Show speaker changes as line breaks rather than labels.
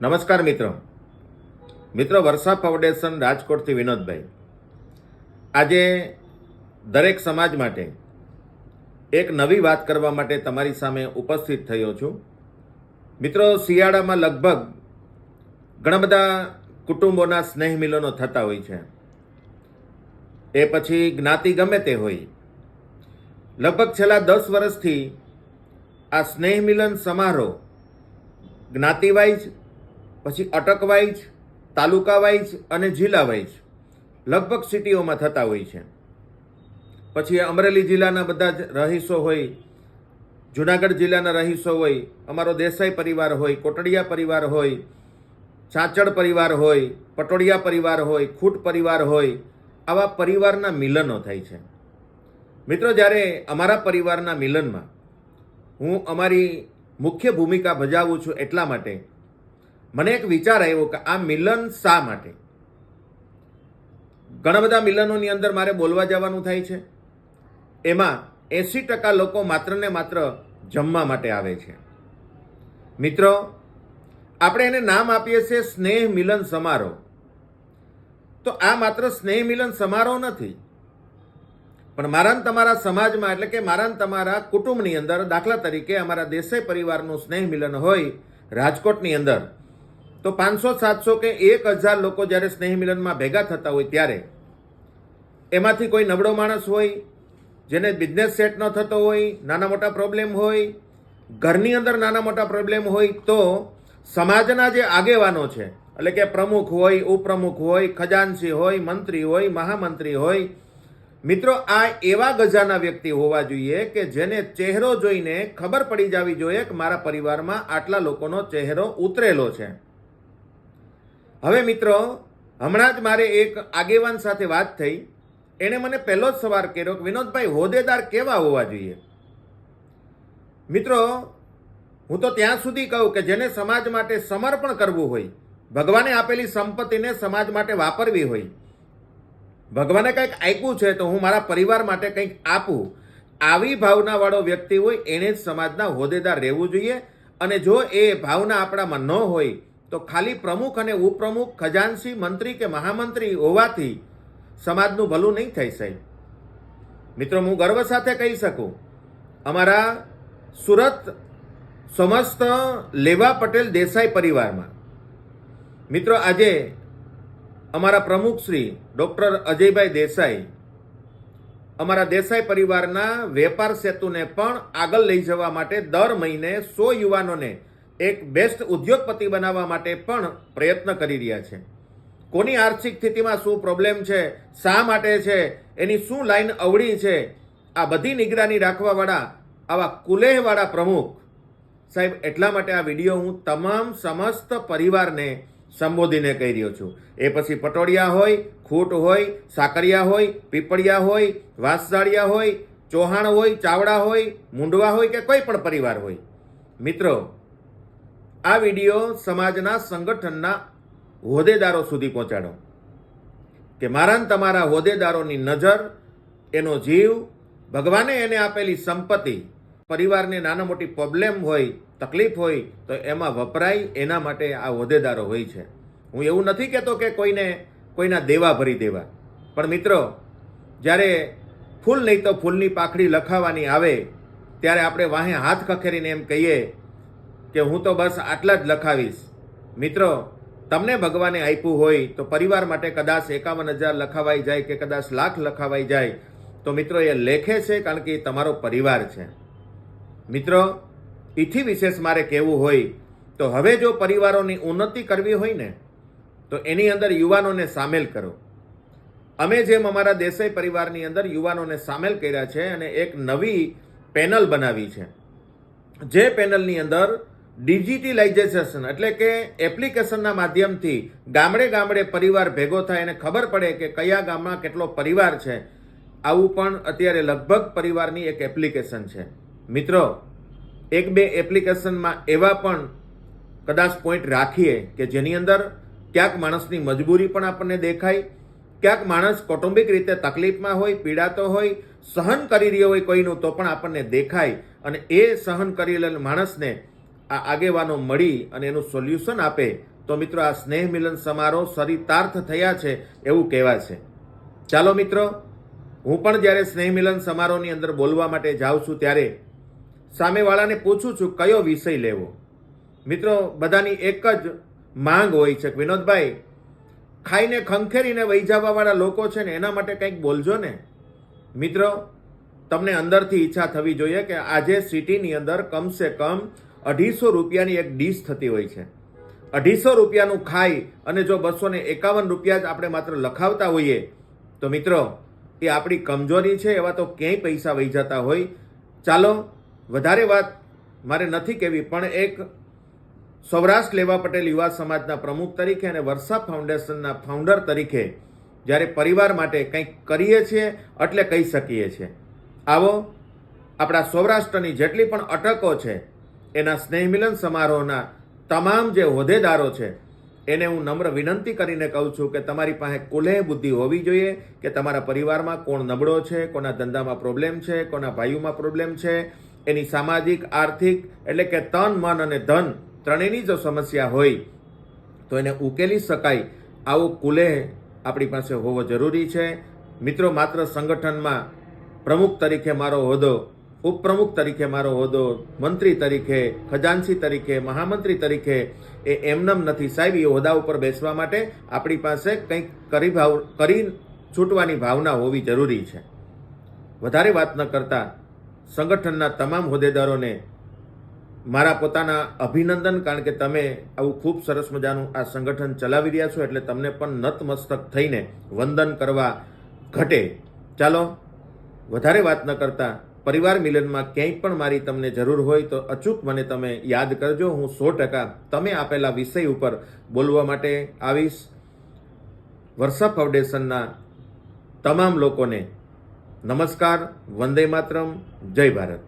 નમસ્કાર મિત્રો. મિત્રો વર્ષા ફાઉન્ડેશન રાજકોટથી વિનોદભાઈ. આજે દરેક સમાજ માટે એક નવી વાત કરવા માટે તમારી સામે ઉપસ્થિત થયો છું. મિત્રો, શિયાળામાં લગભગ ઘણા બધા કુટુંબોના સ્નેહ મિલનો થતા હોય છે. એ પછી જ્ઞાતિ ગમે તે હોય. લગભગ છેલ્લા દસ વર્ષથી આ સ્નેહ મિલન સમારોહ જ્ઞાતિ વાઇઝ પછી અટક વાઇઝ તાલુકા વાઇઝ અને જિલ્લા વાઇઝ લગભગ સિટીઓમાં થતા હોય છે. પછી અમરેલી જિલ્લાના બધા જ રહીશો હોય, જુનાગઢ જિલ્લાના રહીશો હોય, અમારો દેસાઈ પરિવાર હોય, કોટડિયા પરિવાર હોય, ચાંચડ પરિવાર હોય પટોડિયા પરિવાર હોય, ખૂટ પરિવાર હોય, આવા પરિવારના મિલનો થાય છે. મિત્રો, જ્યારે અમારા પરિવારના મિલનમાં હું અમારી મુખ્ય ભૂમિકા ભજાવું છું એટલા માટે મને એક વિચાર આવ્યો કે આ મિલન શા માટે? ઘણા બધા મિલનોની અંદર મારે બોલવા જવાનું થાય છે. એમાં એંસી ટકા લોકો માત્ર ને માત્ર જમવા માટે આવે છે. મિત્રો, આપણે એને નામ આપીએ છીએ સ્નેહ મિલન સમારોહ. તો આ માત્ર સ્નેહ મિલન સમારોહ નથી. પણ મારા તમારા સમાજમાં એટલે કે મારા તમારા કુટુંબની અંદર દાખલા તરીકે અમારા દેસાઈ પરિવારનું સ્નેહ મિલન હોય રાજકોટની અંદર તો પાંચસો, સાતસો કે એક હજાર લોકો જ્યારે સ્નેહ મિલનમાં ભેગા થતા હોય ત્યારે એમાંથી કોઈ નબળો માણસ હોય, જેને બિઝનેસ સેટ ન થતો હોય, નાના મોટા પ્રોબ્લેમ હોય, ઘરની અંદર નાના મોટા પ્રોબ્લેમ હોય, તો સમાજના જે આગેવાનો છે, એટલે કે પ્રમુખ હોય, ઉપપ્રમુખ હોય ખજાનસી હોય, મંત્રી હોય, મહામંત્રી હોય, મિત્રો, આ એવા ગજાના વ્યક્તિ હોવા જોઈએ કે જેને ચહેરો જોઈને ખબર પડી જવી જોઈએ કે મારા પરિવારમાં આટલા લોકોનો ચહેરો ઉતરેલો છે. હવે મિત્રો, હમણાં જ મારે એક આગેવાન સાથે વાત થઈ. એણે મને પહેલો જ સવાલ કર્યો કે, વિનોદભાઈ, હોદ્દેદાર કેવા હોવા જોઈએ? મિત્રો, હું તો ત્યાં સુધી કહું કે, જેને સમાજ માટે સમર્પણ કરવું હોય, ભગવાને આપેલી સંપત્તિને સમાજ માટે વાપરવી હોય, ભગવાને કંઈક આપ્યું છે તો હું મારા પરિવાર માટે કંઈક આપું. આવી ભાવનાવાળો વ્યક્તિ હોય એણે જ સમાજના હોદ્દેદાર રહેવું જોઈએ. અને જો એ ભાવના આપણામાં ન હોય તો ખાલી પ્રમુખ અને ઉપપ્રમુખ, ખજાનસી મંત્રી કે મહામંત્રી હોવાથી સમાજનું ભલું નહીં થઈ સાહેબ મિત્રો, હું ગર્વ સાથે કહી શકું, અમારા સુરત સમસ્ત લેવા પટેલ દેસાઈ પરિવારમાં. મિત્રો, આજે અમારા પ્રમુખ શ્રી ડૉક્ટર અજયભાઈ દેસાઈ અમારા દેસાઈ પરિવારના વેપાર સેતુને પણ આગળ લઈ જવા માટે દર મહિને સો યુવાનોને એક બેસ્ટ ઉદ્યોગપતિ બનાવવા માટે પણ પ્રયત્ન કરી રહ્યા છે. કોની આર્થિક સ્થિતિમાં શું પ્રોબ્લેમ છે, શા માટે છે, એની શું લાઈન અવળી છે, આ બધી નિગરાની રાખવાવાળા, આવા કુલેહવાળા પ્રમુખ. સાહેબ, એટલા માટે આ વીડિયો હું તમામ સમસ્ત પરિવારને સંબોધીને કહી રહ્યો છું. એ પછી પટોડિયા હોય, ખૂટ હોય, સાકરિયા હોય, પીપળિયા હોય, વાંસદાળિયા હોય, ચૌહાણ હોય, ચાવડા હોય, મુંડવા હોય કે કોઈ પણ પરિવાર હોય. મિત્રો આ વીડિયો સમાજના સંગઠનના હોદ્દેદારો સુધી પહોંચાડો. કે મારા તમારા હોદ્દેદારોની નજર, એનો જીવ, ભગવાને એને આપેલી સંપત્તિ, પરિવારને નાના મોટી પ્રોબ્લેમ હોય, તકલીફ હોય, તો એમાં વપરાય એના માટે આ હોદ્દેદારો હોય છે. હું એવું નથી કહેતો કે કોઈને કોઈના દેવા ભરી દેવા. પણ મિત્રો, જ્યારે ફૂલ નહીં તો ફૂલની પાખડી લખાવાની આવે, ત્યારે આપણે વાહે હાથ ખખેરીને એમ કહીએ કે હું તો બસ આટલા જ લખાવીશ. મિત્રો, તમને ભગવાને આપ્યું હોય તો પરિવાર માટે કદાચ એકાવન હજાર લખાવાઈ જાય કે કદાચ લાખ લખાવાઈ જાય. તો મિત્રો, એ લેખે છે કારણ કે એ તમારો પરિવાર છે. મિત્રો એથી વિશેષ મારે કહેવું હોય તો હવે જો પરિવારોની ઉન્નતિ કરવી હોય ને, તો એની અંદર યુવાનોને સામેલ કરો. અમે જેમ અમારા દેસાઈ પરિવારની અંદર યુવાનોને સામેલ કર્યા છે અને એક નવી પેનલ બનાવી છે. જે પેનલની અંદર ડિજિટલાઇઝેશન એટલે કે એપ્લિકેશનના માધ્યમથી ગામડે ગામડે પરિવાર ભેગો થાય અને ખબર પડે કે કયા ગામમાં કેટલો પરિવાર છે. આવું પણ અત્યારે લગભગ પરિવારની એક એપ્લિકેશન છે. મિત્રો, એક બે એપ્લિકેશનમાં એવા પણ કદાચ પોઈન્ટ રાખીએ કે જેની અંદર ક્યાંક માણસની મજબૂરી પણ આપણને દેખાય, ક્યાંક માણસ કૌટુંબિક રીતે તકલીફમાં હોય, પીડાતો હોય, સહન કરી રહ્યો હોય કોઈનું તો પણ આપણને દેખાય અને એ સહન કરેલ માણસને આ આગેવાનો મળી અને એનું સોલ્યુશન આપે, તો મિત્રો આ સ્નેહ મિલન સમારોહ સરિતાર્થ થયા છે એવું કહેવાય છે. ચાલો મિત્રો, હું પણ જ્યારે સ્નેહ મિલન સમારોહની અંદર બોલવા માટે જાઉં છું ત્યારે સામેવાળાને પૂછું છું, કયો વિષય લેવો? મિત્રો, બધાની એક જ માંગ હોય છે. વિનોદભાઈ, ખાઈને ખંખેરીને વહી જવાવાળા લોકો છે ને, એના માટે કંઈક બોલજો ને. મિત્રો, તમને અંદરથી ઈચ્છા થવી જોઈએ કે આજે સિટીની અંદર કમસે કમ અઢીસો રૂપિયાની એક ડીશ થતી હોય છે. અઢીસો રૂપિયાનું ખાઈ અને જો બસો ને એકાવન રૂપિયા જ આપણે માત્ર લખાવતા હોઈએ, તો મિત્રો, એ આપણી કમજોરી છે, એવા તો ક્યાંય પૈસા વહી જતા હોય. ચાલો, વધારે વાત મારે નથી કહેવી, પણ એક સૌરાષ્ટ્ર લેવા પટેલ યુવા સમાજના પ્રમુખ તરીકે અને વર્ષા ફાઉન્ડેશનના ફાઉન્ડર તરીકે જ્યારે પરિવાર માટે કંઈક કરીએ છીએ એટલે કહી શકીએ છીએ. આવો, આપણા સૌરાષ્ટ્રની જેટલી પણ અટકો છે એના સ્નેહમિલન સમારોહના તમામ જે હોદ્દેદારો છે, એને હું નમ્ર વિનંતી કરીને કહું છું કે તમારી પાસે કુલેહ બુદ્ધિ હોવી જોઈએ કે તમારા પરિવારમાં કોણ નબળો છે, કોના ધંધામાં પ્રોબ્લેમ છે, કોના ભાઈઓમાં પ્રોબ્લેમ છે. એની સામાજિક, આર્થિક એટલે કે તન, મન અને ધન ત્રણેયની જો સમસ્યા હોય, તો એને ઉકેલી શકાય આવો કુલેહ આપણી પાસે હોવો જરૂરી છે. મિત્રો, માત્ર સંગઠનમાં પ્રમુખ તરીકે મારો હોદ્દો ઉપપ્રમુખ તરીકે મારો હોદ્દો, મંત્રી તરીકે, ખજાનસી તરીકે, મહામંત્રી તરીકે એ એમનેમ નથી. સાહેબ, એ હોદ્દા ઉપર બેસવા માટે આપણી પાસે કંઈક કરી ભાવ, કરી છૂટવાની ભાવના હોવી જરૂરી છે. વધારે વાત ન કરતા સંગઠનના તમામ હોદ્દેદારોને મારા પોતાના અભિનંદન, કારણ કે તમે આવું ખૂબ સરસ મજાનું આ સંગઠન ચલાવી રહ્યા છો, એટલે તમને પણ નતમસ્તક થઈને વંદન કરવા ઘટે. ચાલો, વધારે વાત ન કરતા પરિવાર મિલનમાં ક્યાંય પણ મારી તમને જરૂર હોય તો અચૂક મને તમે યાદ કરજો. હું સો ટકા તમે આપેલા વિષય ઉપર બોલવા માટે આવીશ. વર્ષા ફાઉન્ડેશનના તમામ લોકોને નમસ્કાર, વંદે માતરમ, જય ભારત.